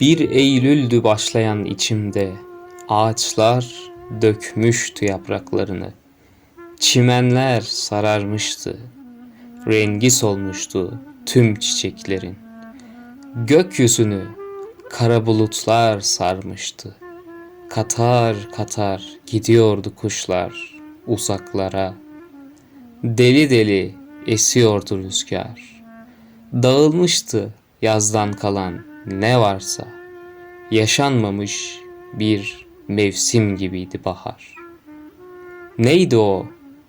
Bir Eylül'dü başlayan içimde, ağaçlar dökmüştü yapraklarını. Çimenler sararmıştı, rengi solmuştu tüm çiçeklerin. Gökyüzünü kara bulutlar sarmıştı. Katar katar gidiyordu kuşlar uzaklara. Deli deli esiyordu rüzgar. Dağılmıştı yazdan kalan ne varsa. Yaşanmamış bir mevsim gibiydi bahar. Neydi o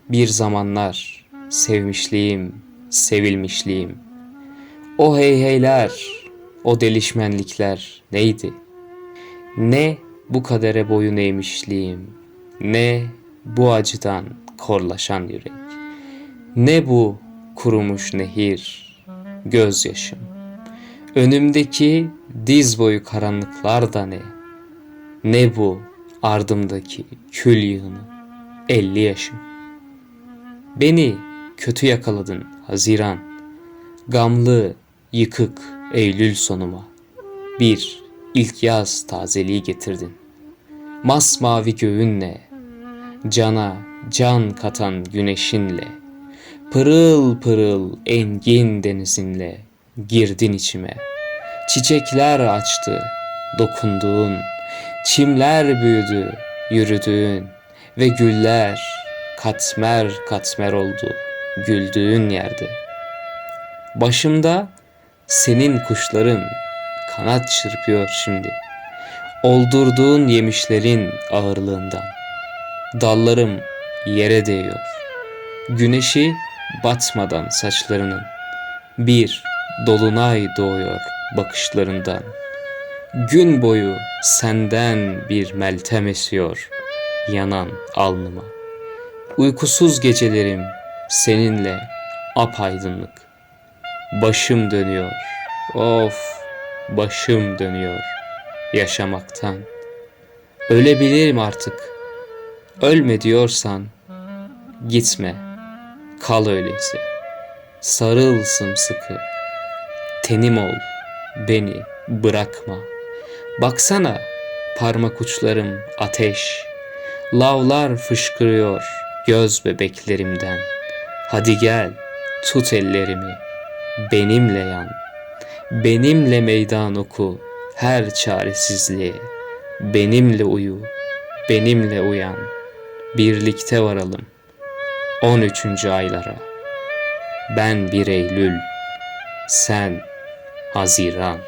bir zamanlar sevmişliğim, sevilmişliğim. O heyheyler, o delişmenlikler neydi? Ne bu kadere boyun eğmişliğim, ne bu acıdan korlaşan yürek, ne bu kurumuş nehir, gözyaşım. Önümdeki diz boyu karanlıklar da ne? Ne bu ardımdaki kül yığını, elli yaşım. Beni kötü yakaladın Haziran, gamlı, yıkık Eylül sonuma. Bir ilk yaz tazeliği getirdin. Masmavi göğünle, cana can katan güneşinle, pırıl pırıl engin denizinle girdin içime. Çiçekler açtı, dokunduğun, çimler büyüdü, yürüdüğün ve güller katmer katmer oldu güldüğün yerde. Başımda senin kuşların kanat çırpıyor şimdi. Oldurduğun yemişlerin ağırlığından. Dallarım yere değiyor. Güneşi batmadan saçlarının bir dolunay doğuyor bakışlarından. Gün boyu senden bir meltem esiyor yanan alnıma. Uykusuz gecelerim seninle apaydınlık. Başım dönüyor, of başım dönüyor yaşamaktan. Ölebilirim artık. Ölme diyorsan gitme, kal öyleyse. Sarıl sımsıkı, tenim ol, beni bırakma. Baksana parmak uçlarım ateş, lavlar fışkırıyor göz bebeklerimden. Hadi gel, tut ellerimi, benimle yan. Benimle meydan oku her çaresizliğe. Benimle uyu, benimle uyan. Birlikte varalım 13. aylara. Ben bir Eylül, sen Haziran.